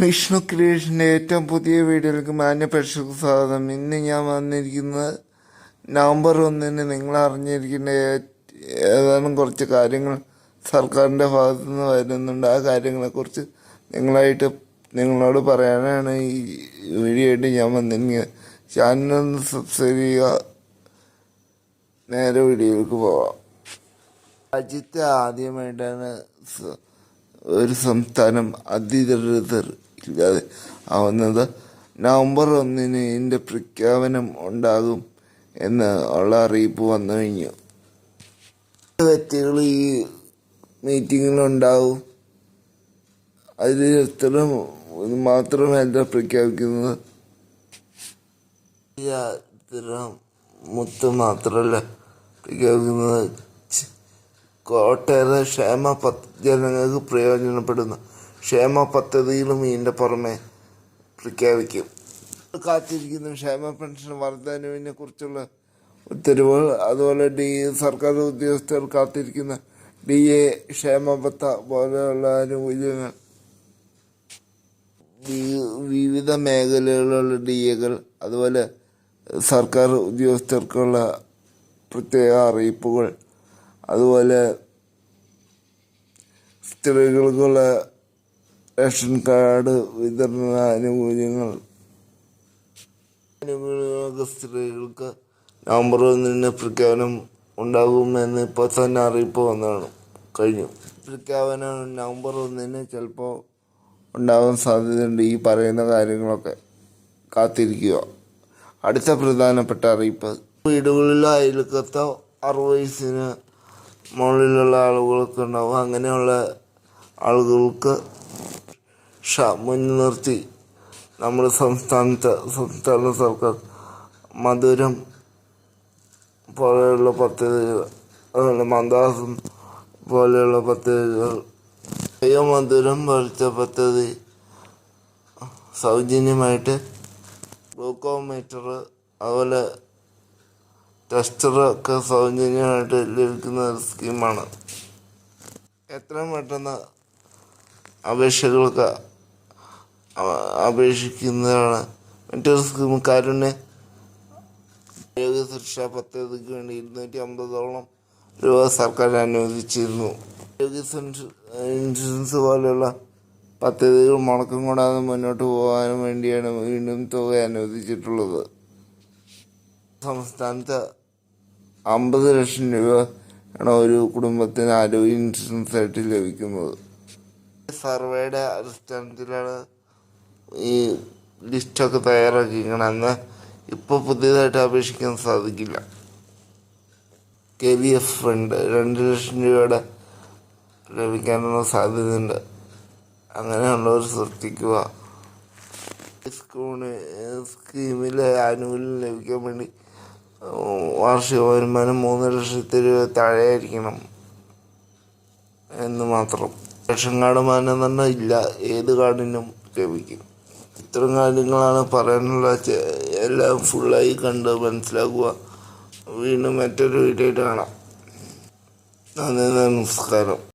വിഷ്ണു ക്രിയേഷന്റെ ഏറ്റവും പുതിയ വീഡിയോയിലേക്ക് മാന്യ പ്രേക്ഷക സ്വാഗതം ഇന്ന് ഞാൻ വന്നിരിക്കുന്നത് നവംബർ ഒന്നിന് നിങ്ങൾ അറിഞ്ഞിരിക്കേണ്ട ഏതാനും കുറച്ച് കാര്യങ്ങൾ സർക്കാരിന്റെ ഭാഗത്തു നിന്ന് വരുന്നുണ്ട്. ആ കാര്യങ്ങളെക്കുറിച്ച് നിങ്ങളായിട്ട് നിങ്ങളോട് പറയാനാണ് ഈ വീഡിയോ ആയിട്ട് ഞാൻ വന്നിരിക്കുന്നത്. ചാനലൊന്ന് സബ്സ്ക്രൈബ് ചെയ്യുക. നേരെ വീഡിയോയിലേക്ക് പോവാം. രാജ്യത്തെ ആദ്യമായിട്ടാണ് ഒരു സംസ്ഥാനം അധികൃതർ ഇല്ലാതെ ആവുന്നത് നവംബർ ഒന്നിന് ഇതിന്റെ പ്രഖ്യാപനം ഉണ്ടാകും എന്ന് ഉള്ള അറിയിപ്പ് വന്നു കഴിഞ്ഞു. വ്യക്തികൾ ഈ മീറ്റിങ്ങിലുണ്ടാവും അതിൽ എത്ര മാത്രമല്ല പ്രഖ്യാപിക്കുന്നത്. ഇത്തരം മൊത്തം മാത്രമല്ല പ്രഖ്യാപിക്കുന്നത്. ഒട്ടേറെ ക്ഷേമ ജനങ്ങൾക്ക് പ്രയോജനപ്പെടുന്ന. ക്ഷേമ പദ്ധതികളും ഇതിന്റെ പുറമെ പ്രഖ്യാപിക്കും. കാത്തിരിക്കുന്ന ക്ഷേമ പെൻഷൻ വർധനവിനെ കുറിച്ചുള്ള ഉത്തരവുകൾ അതുപോലെ ഡി സർക്കാർ ഉദ്യോഗസ്ഥർ കാത്തിരിക്കുന്ന ഡി എ ക്ഷേമബത്ത പോലെയുള്ള ആനുകൂല്യങ്ങൾ വിവിധ മേഖലകളിലുള്ള ഡി എകൾ അതുപോലെ സർക്കാർ ഉദ്യോഗസ്ഥർക്കുള്ള പ്രത്യേക അറിയിപ്പുകൾ അതുപോലെ സ്ത്രീകൾക്കുള്ള റേഷൻ കാർഡ് വിതരണ ആനുകൂല്യങ്ങൾ. ആനുകൂല്യങ്ങൾക്ക് സ്ത്രീകൾക്ക് നവംബർ ഒന്നിന് പ്രഖ്യാപനം ഉണ്ടാകുമെന്ന് ഇപ്പോൾ തന്നെ അറിയിപ്പ് വന്നതാണ്. കഴിഞ്ഞു. പ്രഖ്യാപനം നവംബർ ഒന്നിന് ചിലപ്പോൾ ഉണ്ടാകാൻ സാധ്യതയുണ്ട്. ഈ പറയുന്ന കാര്യങ്ങളൊക്കെ കാത്തിരിക്കുക. അടുത്ത പ്രധാനപ്പെട്ട അറിയിപ്പ്. വീടുകളിലോ അയൽക്കത്തോ അറുപത് വയസ്സിന് മുകളിലുള്ള ആളുകൾക്ക് ഉണ്ടാവും അങ്ങനെയുള്ള ആളുകൾക്ക് മുൻനിർത്തി നമ്മുടെ സംസ്ഥാനത്ത് സംസ്ഥാന സർക്കാർ മധുരം പോലെയുള്ള പദ്ധതികൾ അതുപോലെ മന്ദാസം പോലെയുള്ള പദ്ധതികൾ മധുരം പോലത്തെ പദ്ധതി സൗജന്യമായിട്ട് ഗ്ലൂക്കോമീറ്റർ അതുപോലെ ടെസ്റ്ററൊക്കെ സൗജന്യമായിട്ട് ലഭിക്കുന്ന ഒരു സ്കീമാണ്. എത്രയും പെട്ടെന്ന് അപേക്ഷകൾക്ക് അപേക്ഷിക്കുന്നതാണ്. മറ്റൊരു സ്കീം കാരുണ്യ ആരോഗ്യ സുരക്ഷാ പദ്ധതിക്ക് വേണ്ടി ഇരുന്നൂറ്റി അമ്പതോളം രൂപ സർക്കാർ അനുവദിച്ചിരുന്നു. ആരോഗ്യ ഇൻഷു- ഇൻഷുറൻസ് പോലെയുള്ള പദ്ധതികൾ മുടക്കം കൂടാതെ മുന്നോട്ട് പോകാനും വേണ്ടിയാണ് വീണ്ടും തുക അനുവദിച്ചിട്ടുള്ളത്. സംസ്ഥാനത്ത് അമ്പത് ലക്ഷം രൂപയാണ് ഒരു കുടുംബത്തിന് ആരോഗ്യ ഇൻഷുറൻസ് ആയിട്ട് ലഭിക്കുന്നത്. സർവേയുടെ അടിസ്ഥാനത്തിലാണ് ഈ ലിസ്റ്റൊക്കെ തയ്യാറാക്കിയിരിക്കണം എന്നാൽ ഇപ്പോൾ പുതിയതായിട്ട് അപേക്ഷിക്കാൻ സാധിക്കില്ല. കെ വി എഫ് ഫണ്ട് രണ്ട് ലക്ഷം രൂപയുടെ ലഭിക്കാനുള്ള സാധ്യതയുണ്ട്. അങ്ങനെയുള്ളവർ ശ്രദ്ധിക്കുക സ്കൂണ് സ്കീമിലെ ആനുകൂല്യം ലഭിക്കാൻ വേണ്ടി വാർഷിക വരുമാനം മൂന്ന് ലക്ഷത്തി രൂപ താഴെയായിരിക്കണം എന്ന് മാത്രം. റേഷൻ കാർഡ് മാനദണ്ഡം ഇല്ല ഏത് കാർഡിനും ലഭിക്കും. ഇത്തരം കാര്യങ്ങളാണ് പറയാനുള്ള എല്ലാം ഫുള്ളായി കണ്ട് മനസ്സിലാക്കുക. വീണ്ടും മറ്റൊരു വീഡിയോ കാണാം. നന്ദി നമസ്കാരം.